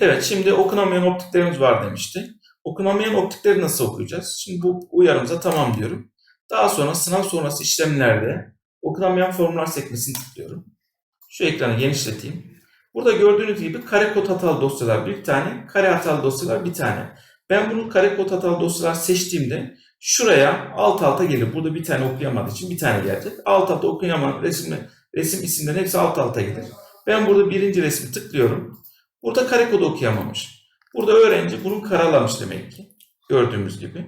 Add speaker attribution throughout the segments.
Speaker 1: Evet şimdi okunamayan optiklerimiz var demişti. Okunamayan optikleri nasıl okuyacağız? Şimdi bu uyarımıza tamam diyorum. Daha sonra sınav sonrası işlemlerde okunamayan formlar sekmesini tıklıyorum. Şu ekranı genişleteyim. Burada gördüğünüz gibi kare kod hatalı dosyalar bir tane, kare hatalı dosyalar bir tane. Ben bunu kare kod hatalı dosyalar seçtiğimde şuraya alt alta gelir. Burada bir tane okuyamadığı için bir tane gelecek. Alt alta okuyamayan resim, resim isimlerin hepsi alt alta gelir. Ben burada birinci resmi tıklıyorum. Burada kare kodu okuyamamış. Burada öğrenci bunu karalamış demek ki. Gördüğümüz gibi.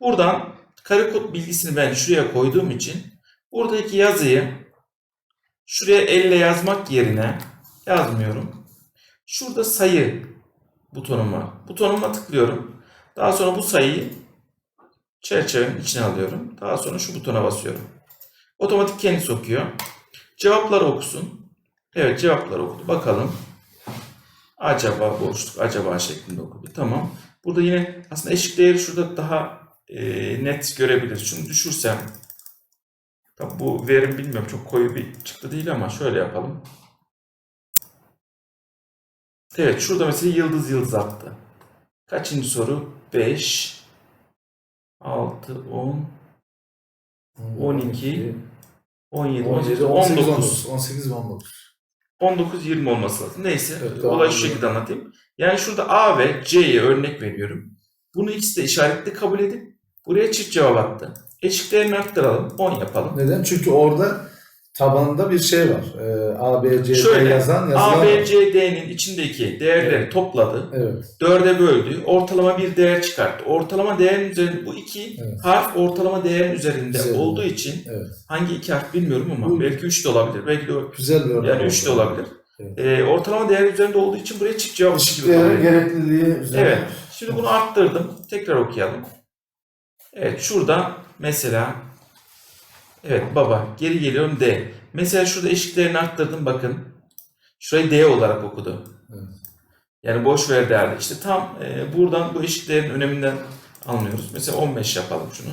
Speaker 1: Buradan kare kod bilgisini ben şuraya koyduğum için buradaki yazıyı şuraya elle yazmak yerine yazmıyorum. Şurada sayı butonum var. Butonuma tıklıyorum. Daha sonra bu sayıyı çerçevenin içine alıyorum. Daha sonra şu butona basıyorum. Otomatik kendisi okuyor. Cevapları okusun. Evet cevapları okudu. Bakalım. Acaba boşluk, acaba şeklinde okudu. Tamam. Burada yine aslında eşik değeri şurada daha e, net görebiliriz. Şunu düşürsem Tabi bu verim bilmiyorum çok koyu bir çıktı değil ama şöyle yapalım. Evet şurada mesela yıldız yıldız attı. Kaçıncı soru? 5 6 10 12, 17
Speaker 2: 17,
Speaker 1: 18
Speaker 2: 18,
Speaker 1: 19
Speaker 2: 18 ve 19.
Speaker 1: 19 20 olması lazım. Neyse
Speaker 2: Evet,
Speaker 1: olayı şu şekilde anlatayım. Yani şurada A ve C'ye örnek veriyorum. Bunu ikisi de işaretli kabul edip buraya çift cevap attı. Eşiklerini arttıralım. 10 yapalım.
Speaker 2: Neden? Çünkü orada tabanında bir şey var. Ee, A, B, C, D
Speaker 1: Şöyle,
Speaker 2: yazan yazılar
Speaker 1: A,
Speaker 2: var.
Speaker 1: B, C, D'nin içindeki değerleri
Speaker 2: Evet.
Speaker 1: topladı.
Speaker 2: Evet.
Speaker 1: Dörde böldü. Ortalama bir değer çıkarttı. Ortalama değerin üzerinde bu iki
Speaker 2: Evet.
Speaker 1: harf ortalama değerin üzerinde
Speaker 2: Üzerinde.
Speaker 1: olduğu için
Speaker 2: Evet.
Speaker 1: hangi iki harf bilmiyorum ama
Speaker 2: Bu-
Speaker 1: belki üç de olabilir. Belki de
Speaker 2: Güzel bir örnek.
Speaker 1: yani üç de
Speaker 2: oldu.
Speaker 1: olabilir.
Speaker 2: Evet.
Speaker 1: Ee, ortalama değer üzerinde olduğu için buraya çift cevap gibi kabul
Speaker 2: İşiklerin
Speaker 1: ediyor.
Speaker 2: gerekliliği üzerine.
Speaker 1: Evet. Şimdi bunu arttırdım. Tekrar okuyalım. Evet şurada mesela evet baba geri geliyorum D. Mesela şurada eşiklerini arttırdım bakın. Şurayı D olarak okudu.
Speaker 2: Evet.
Speaker 1: Yani boş ver değerli. İşte tam e, buradan bu eşiklerin öneminden anlıyoruz. Mesela 15 yapalım şunu.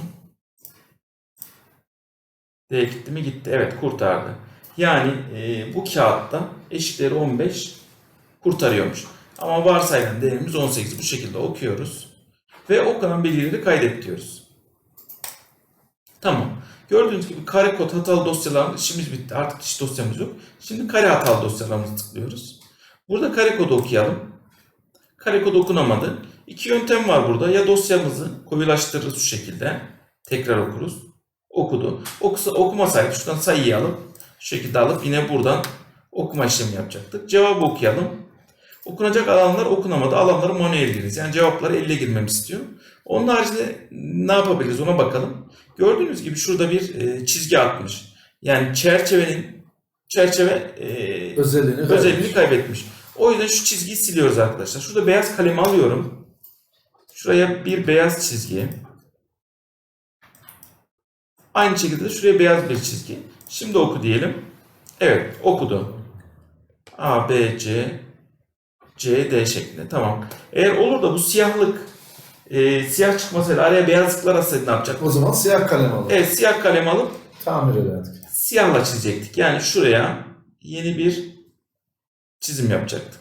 Speaker 1: D gitti mi gitti. Evet kurtardı. Yani e, bu kağıtta eşikleri 15 kurtarıyormuş. Ama varsayılan değerimiz 18. Bu şekilde okuyoruz. Ve okunan bilgileri kaydet diyoruz. Tamam. Gördüğünüz gibi kare kod hatalı dosyaların işimiz bitti. Artık hiç dosyamız yok. Şimdi kare hatalı dosyalarımızı tıklıyoruz. Burada kare kodu okuyalım. Kare kod okunamadı. İki yöntem var burada. Ya dosyamızı koyulaştırırız şu şekilde. Tekrar okuruz. Okudu. Okusa, okumasaydı şuradan sayıyı alıp şu şekilde alıp yine buradan okuma işlemi yapacaktık. Cevabı okuyalım. Okunacak alanlar okunamadı. Alanları manuel giriniz. Yani cevapları elle girmemi istiyor. Onun haricinde ne yapabiliriz ona bakalım. Gördüğünüz gibi şurada bir e, çizgi atmış. Yani çerçevenin çerçeve e,
Speaker 2: Özelliğini
Speaker 1: özelliğini kaybetmiş. O yüzden şu çizgiyi siliyoruz arkadaşlar. Şurada beyaz kalemi alıyorum. Şuraya bir beyaz çizgi. Aynı şekilde de şuraya beyaz bir çizgi. Şimdi oku diyelim. Evet okudu. A, B, C, C, D şeklinde. Tamam. Eğer olur da bu siyahlık e, siyah çıkmasaydı araya beyazlıklar atsaydı ne yapacak?
Speaker 2: O zaman siyah kalem alalım.
Speaker 1: Evet siyah kalem alıp
Speaker 2: Tamir ederdik.
Speaker 1: siyahla çizecektik. Yani şuraya yeni bir çizim yapacaktık.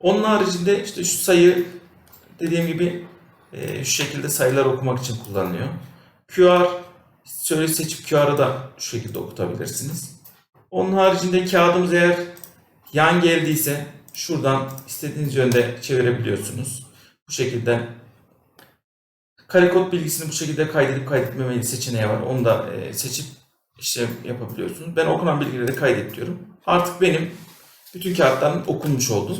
Speaker 1: Onun haricinde işte şu sayı dediğim gibi e, şu şekilde sayılar okumak için kullanılıyor. QR şöyle seçip QR'ı da şu şekilde okutabilirsiniz. Onun haricinde kağıdımız eğer yan geldiyse şuradan istediğiniz yönde çevirebiliyorsunuz. Bu şekilde kare kod bilgisini bu şekilde kaydedip kaydetmemeli seçeneği var. Onu da e, seçip işlem yapabiliyorsunuz. Ben okunan bilgileri kaydet diyorum. Artık benim bütün kağıtlarım okunmuş oldu.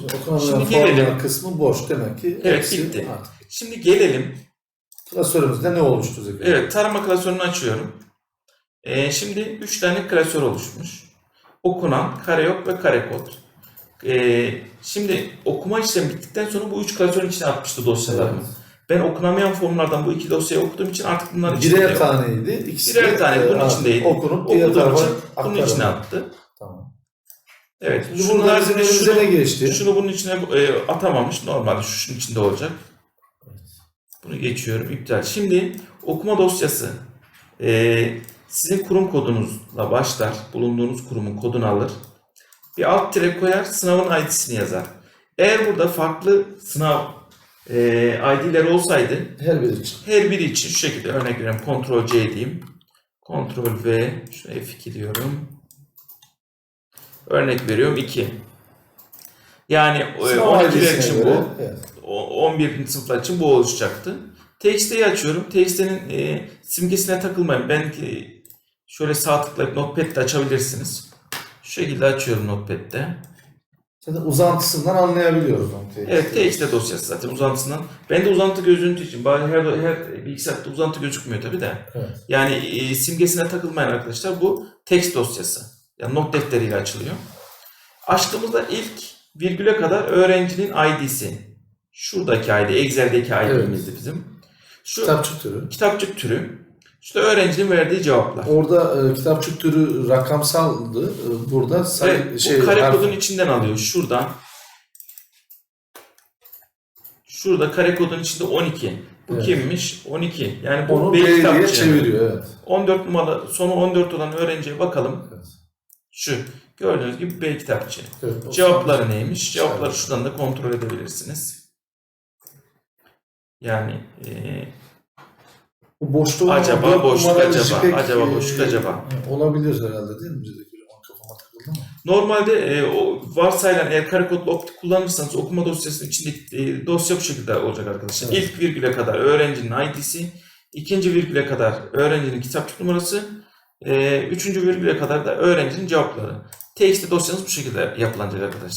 Speaker 1: Şimdi gelelim.
Speaker 2: kısmı boş demek ki.
Speaker 1: Evet, bitti.
Speaker 2: Artık.
Speaker 1: Şimdi gelelim.
Speaker 2: Klasörümüzde ne oluştu Zeki?
Speaker 1: Evet tarama klasörünü açıyorum. E, şimdi 3 tane klasör oluşmuş. Okunan, kare yok ve kare kod. E, şimdi okuma işlemi bittikten sonra bu 3 klasörün içine atmıştı dosyalarımı.
Speaker 2: Evet.
Speaker 1: Ben okunamayan formlardan bu iki dosyayı okuduğum için artık bunlar içinde
Speaker 2: Birer
Speaker 1: yok.
Speaker 2: taneydi. İkisi
Speaker 1: Birer tane
Speaker 2: e,
Speaker 1: bunun içindeydi.
Speaker 2: Okunup diğer tarafa
Speaker 1: için bunun
Speaker 2: aktarıldı.
Speaker 1: içine attı.
Speaker 2: Tamam.
Speaker 1: Evet.
Speaker 2: Şimdi
Speaker 1: haricinde
Speaker 2: elimize
Speaker 1: şunu,
Speaker 2: ne geçti?
Speaker 1: şunu bunun içine e, atamamış. Normalde şu şunun içinde olacak. Bunu geçiyorum. iptal. Şimdi okuma dosyası e, sizin kurum kodunuzla başlar. Bulunduğunuz kurumun kodunu alır. Bir alt tire koyar. Sınavın ID'sini yazar. Eğer burada farklı sınav e, ID'ler olsaydı
Speaker 2: Her biri için.
Speaker 1: her biri için şu şekilde örnek veriyorum. Ctrl C diyeyim. Ctrl V. Şuraya F2 diyorum. Örnek veriyorum 2. Yani e,
Speaker 2: Sınav
Speaker 1: 12'ler
Speaker 2: ID'sine
Speaker 1: için
Speaker 2: göre,
Speaker 1: bu.
Speaker 2: Evet.
Speaker 1: O- 11. sınıflar için bu oluşacaktı. TXT'yi açıyorum. TXT'nin e, simgesine takılmayın. Ben e, şöyle sağ tıklayıp Notepad'de açabilirsiniz. Şu şekilde açıyorum Notepad'de.
Speaker 2: Zaten uzantısından anlayabiliyoruz noktayı.
Speaker 1: Evet TXT dosyası zaten uzantısından. Ben de uzantı gözüntü için. Bari her, her bilgisayarda uzantı gözükmüyor tabii de.
Speaker 2: Evet.
Speaker 1: Yani e, simgesine takılmayın arkadaşlar. Bu text dosyası. Yani not defteriyle açılıyor. Açtığımızda ilk virgüle kadar öğrencinin ID'si. Şuradaki ID, Excel'deki ID'mizdi bizim. Şu
Speaker 2: Kitapçık türü.
Speaker 1: kitapçık türü. İşte öğrencinin verdiği cevaplar.
Speaker 2: Orada e, kitapçık türü rakamsaldı. E, burada sayı,
Speaker 1: Evet,
Speaker 2: şey,
Speaker 1: bu kare
Speaker 2: harf-
Speaker 1: kodun içinden alıyor. Şuradan. Şurada kare kodun içinde 12. Bu
Speaker 2: Evet.
Speaker 1: kimmiş? 12. Yani bu
Speaker 2: onu
Speaker 1: B
Speaker 2: B diye
Speaker 1: kitapçı.
Speaker 2: çeviriyor. Evet.
Speaker 1: 14 numaralı, sonu 14 olan öğrenciye bakalım.
Speaker 2: Evet.
Speaker 1: Şu. Gördüğünüz gibi B kitapçı.
Speaker 2: Evet,
Speaker 1: Cevapları neymiş?
Speaker 2: Evet.
Speaker 1: Cevapları şuradan da kontrol edebilirsiniz. Yani eee,
Speaker 2: Olan
Speaker 1: Acaba
Speaker 2: dört
Speaker 1: boşluk acaba, acaba
Speaker 2: e,
Speaker 1: boşluk acaba.
Speaker 2: Olabilir herhalde değil mi? Bizdeki kafama takıldı mı?
Speaker 1: Normalde e, o varsayılan eğer kare kodlu optik kullanırsanız okuma dosyasının içindeki e, dosya bu şekilde olacak arkadaşlar.
Speaker 2: Evet.
Speaker 1: İlk virgüle kadar öğrencinin ID'si, ikinci virgüle kadar öğrencinin kitapçık numarası, e, üçüncü virgüle kadar da öğrencinin cevapları. TXT dosyanız bu şekilde yapılanacak arkadaşlar.